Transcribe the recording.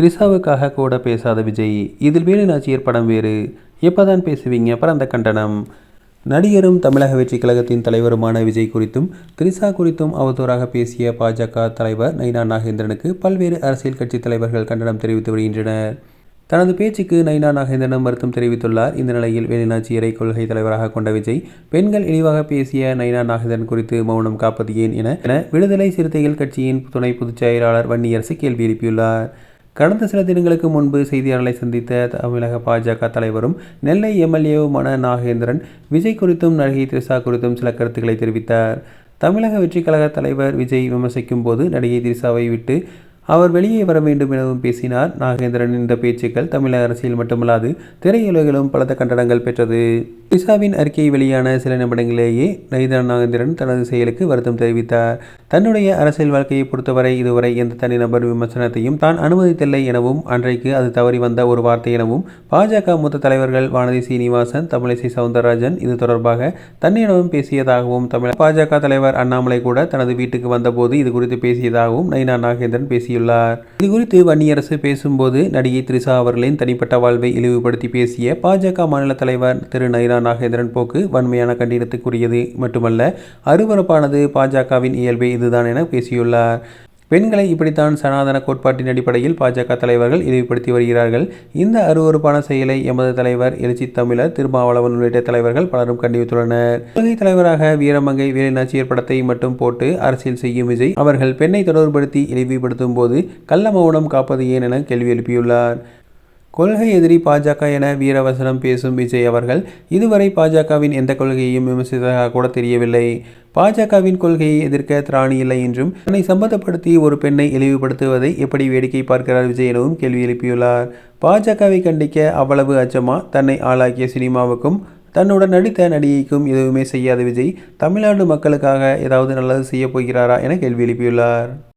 த்ரிஷாவுக்காக கூட பேசாத விஜய். இதில் வேலு நாச்சியர் படம் வேறு. எப்போதான் பேசுவீங்க? பரந்த கண்டனம். நடிகரும் தமிழக வெற்றி கழகத்தின் தலைவருமான விஜய் குறித்தும் த்ரிஷா குறித்தும் அவதூறாக பேசிய பாஜக தலைவர் நைனா நாகேந்திரனுக்கு பல்வேறு அரசியல் கட்சி தலைவர்கள் கண்டனம் தெரிவித்து வருகின்றனர். தனது பேச்சுக்கு நைனா நாகேந்திரன் வருத்தம் தெரிவித்துள்ளார். இந்த நிலையில் வேலுநாச்சியரை கொள்கை தலைவராக கொண்ட விஜய் பெண்கள் இழிவாக பேசிய நைனா நாகேந்திரன் குறித்து மௌனம் காப்பது ஏன் என என விடுதலை சிறுத்தைகள் கட்சியின் துணை பொதுச் செயலாளர் வன்னியரசு கேள்வி எழுப்பியுள்ளார். கடந்த சில தினங்களுக்கு முன்பு செய்தியாளர்களை சந்தித்த தமிழக பாஜக தலைவரும் நெல்லை எம்எல்ஏவுமான நாகேந்திரன் விஜய் குறித்தும் நடிகை த்ரிஷா குறித்தும் சில கருத்துக்களை தெரிவித்தார். தமிழக வெற்றிக் கழக தலைவர் விஜய் விமர்சிக்கும் போது நடிகை த்ரிஷாவை விட்டு அவர் வெளியே வர வேண்டும் எனவும் பேசினார். நாகேந்திரன் இந்த பேச்சுக்கள் தமிழக அரசியல் மட்டுமல்லாது திரையுலகிலும் பலத்த கண்டனங்கள் பெற்றது. பிசாவின் அறிக்கை வெளியான சில நிமிடங்களிலேயே நைதா நாகேந்திரன் தனது செயலுக்கு வருத்தம் தெரிவித்தார். தன்னுடைய அரசியல் வாழ்க்கையை பொறுத்தவரை இதுவரை எந்த தனிநபர் விமர்சனத்தையும் தான் அனுமதித்தில்லை எனவும் அன்றைக்கு அது தவறி வந்த ஒரு வார்த்தை எனவும் பாஜக மூத்த தலைவர்கள் வானதி சீனிவாசன் தமிழிசை சவுந்தரராஜன் இது தொடர்பாக தன்னிடமும் பேசியதாகவும் தமிழக பாஜக தலைவர் அண்ணாமலை கூட தனது வீட்டுக்கு வந்தபோது இது குறித்து பேசியதாகவும் நைனா நாகேந்திரன் பேசியுள்ளார். இது குறித்து வன்னியரசு பேசும்போது நடிகை திரிசா அவர்களின் தனிப்பட்ட வாழ்வை இழிவுபடுத்தி பேசிய பாஜக மாநில தலைவர் திரு நைனா நாகேந்திரன் போக்கு வன்மையான கண்டனத்துக்குரியது மட்டுமல்ல அருவறுப்பானது பாஜகவின் இயல்பே இதுதான் என பேசியுள்ளார். பெண்களை இப்படித்தான் சனாதன கோட்பாட்டின் அடிப்படையில் பாஜக தலைவர்கள் இழிவுபடுத்தி வருகிறார்கள். இந்த அருவறுப்பான செயலை எமது தலைவர் எழுச்சி தமிழர் திருமாவளவன் உள்ளிட்ட தலைவர்கள் பலரும் கண்டித்துள்ளனர் உலகை தலைவராக வீரமங்கை வேலுநாச்சியர் படத்தை மட்டும் போட்டு அரசியல் செய்யும் விஜய் அவர்கள் பெண்ணை தொடர்புபடுத்தி இழிவுபடுத்தும் போது கள்ள மௌனம் காப்பது ஏன் என கேள்வி எழுப்பியுள்ளார். கொள்கை எதிரி பாஜக என வீரவசனம் பேசும் விஜய் அவர்கள் இதுவரை பாஜகவின் எந்த கொள்கையையும் விமர்சித்ததாக கூட தெரியவில்லை. பாஜகவின் கொள்கையை எதிர்க்க திராணி இல்லை என்றும் தன்னை சம்பந்தப்படுத்தி ஒரு பெண்ணை இழிவுபடுத்துவதை எப்படி வேடிக்கை பார்க்கிறார் விஜய் எனவும் கேள்வி எழுப்பியுள்ளார். பாஜகவை கண்டிக்க அவ்வளவு அச்சமா? தன்னை ஆளாக்கிய சினிமாவுக்கும் தன்னுடன் நடித்த நடிகைக்கும் எதுவுமே செய்யாத விஜய். தமிழ்நாடு மக்களுக்காக ஏதாவது நல்லது செய்ய போகிறாரா என கேள்வி எழுப்பியுள்ளார்.